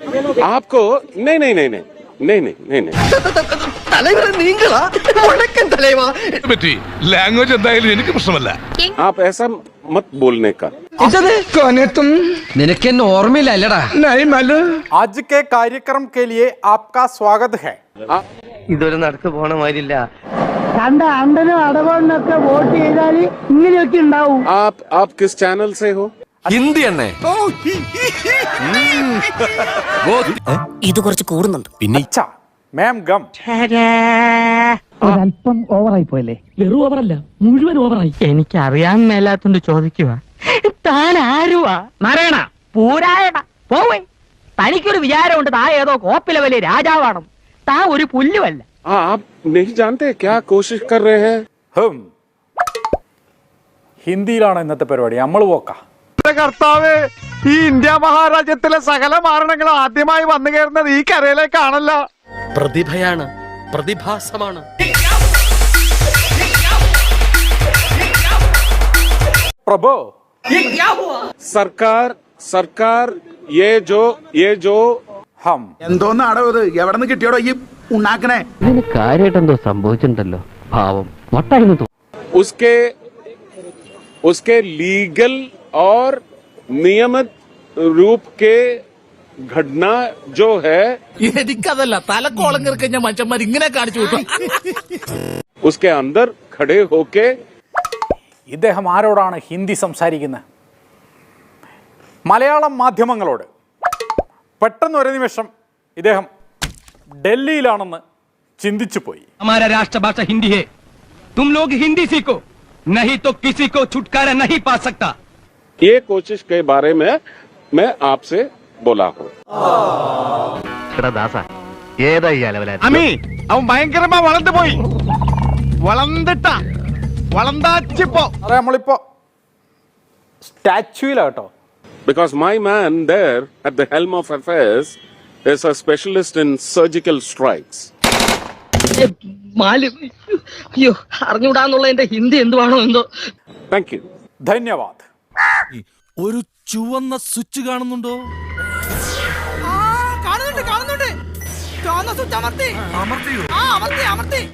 आपको नहीं नहीं नहीं नहीं नहीं नहीं नहीं। नहीं लैंग्वेज പ്രശ്നമല്ല. आप ऐसा മത് ബോൾനെ കാ तुम നിനക്ക് എന്നെ ഓർമ്മയില്ല അല്ലടാ. नहीं मालूम आज के कार्यक्रम के लिए आपका स्वागत है। ഇതൊരു നടക്ക് പോണ മാതിരില്ല. കണ്ട അണ്ടനും അടവണ്ണൊക്കെ വോട്ട് ചെയ്താൽ ഇങ്ങനെയൊക്കെ ഉണ്ടാവും. आप आप किस चैनल से हो? ഹിന്ദി എണ്ണേ ഇത് കുറച്ച് കൂടുന്നുണ്ട്. പിന്നെ മാം ഗം. ഒരല്പം ഓവറായി പോയല്ലേ? വെറു ഓവറല്ല മുഴുവൻ ഓവറായി. എനിക്ക് അറിയാൻ മേലാത്തോണ്ട് ചോദിക്കുക താൻ ആരുവാ മരണ പൂരായണ പോവേ. തനിക്കൊരു വിചാരമുണ്ട് താ ഏതോ കോപ്പിലെ വലിയ രാജാവാണ് താ ഒരു പുല്ലുമല്ല ഹിന്ദിയിലാണ് ഇന്നത്തെ പരിപാടി. നമ്മൾ പോക്കാം കർത്താവ് ഈ ഇന്ത്യ മഹാരാജ്യത്തിലെ സകല മാരണങ്ങൾ ആദ്യമായി വന്നു കയറുന്നത് ഈ കരയിലേക്കാണല്ലോ പ്രതിഭയാണ് പ്രതിഭാസമാണ് പ്രഭു सरकार सरकार ये जो ये जो ഹം എന്തോന്നാടോ ഇത് എവിടെ നിന്ന് കിട്ടിയോടോ ഈ ഉണ്ടാക്കണേ ഇതിന് കാര്യമായിട്ട് എന്തോ സംഭവിച്ചിട്ടുണ്ടല്ലോ പാവം മൊട്ടായിരുന്നു उसके उसके लीगल और नियमित रूप के घटना जो है എനിക്കതല്ല തലക്കോളം കിറക്കഞ്ഞ മനുഷ്യന്മാർ ഇങ്ങനെ കാണിച്ചു വിട്ടു उसके अंदर खड़े होके ഇദ്ദേഹം ആരോടാണ് ഹിന്ദി സംസാരിക്കുന്നത് മലയാളം മാധ്യമങ്ങളോട് പെട്ടെന്ന് ഒരു നിമിഷം ഇദ്ദേഹം ഡൽഹിയിലാണെന്ന് ചിന്തിച്ചു പോയി हमारा राष्ट्रभाषा हिंदी है तुम लोग हिंदी सीखो नहीं तो किसी को छुटकारा नहीं पा सकता ये कोशिश के बारे में मैं आपसे बोला हूँ ദാസ ഏതാ ഈ അലവല അമി അവൻ ഭയങ്കരമാ വളർന്നു പോയി വളർന്നിട്ട വളർന്നാച്ചിപ്പോ അതെ നമ്മളിപ്പോ സ്റ്റാച്യൂലാട്ടോ because my man there at the helm of affairs is a specialist in surgical strikes. മാലി അയ്യോ അറിഞ്ഞൂടാന്നുള്ള എന്റെ ഹിന്ദി എന്തുവാണോ എന്തോ Thank you. ധന്യവാദ് ഒരു ചുവന്ന സ്വിച്ച് കാണുന്നുണ്ടോ? കാണുന്നുണ്ട് കാണുന്നുണ്ട്. ചുവന്ന സ്വിച്ച് അമർത്തി. അമർത്തിയോ? ആ അമർത്തി അമർത്തി.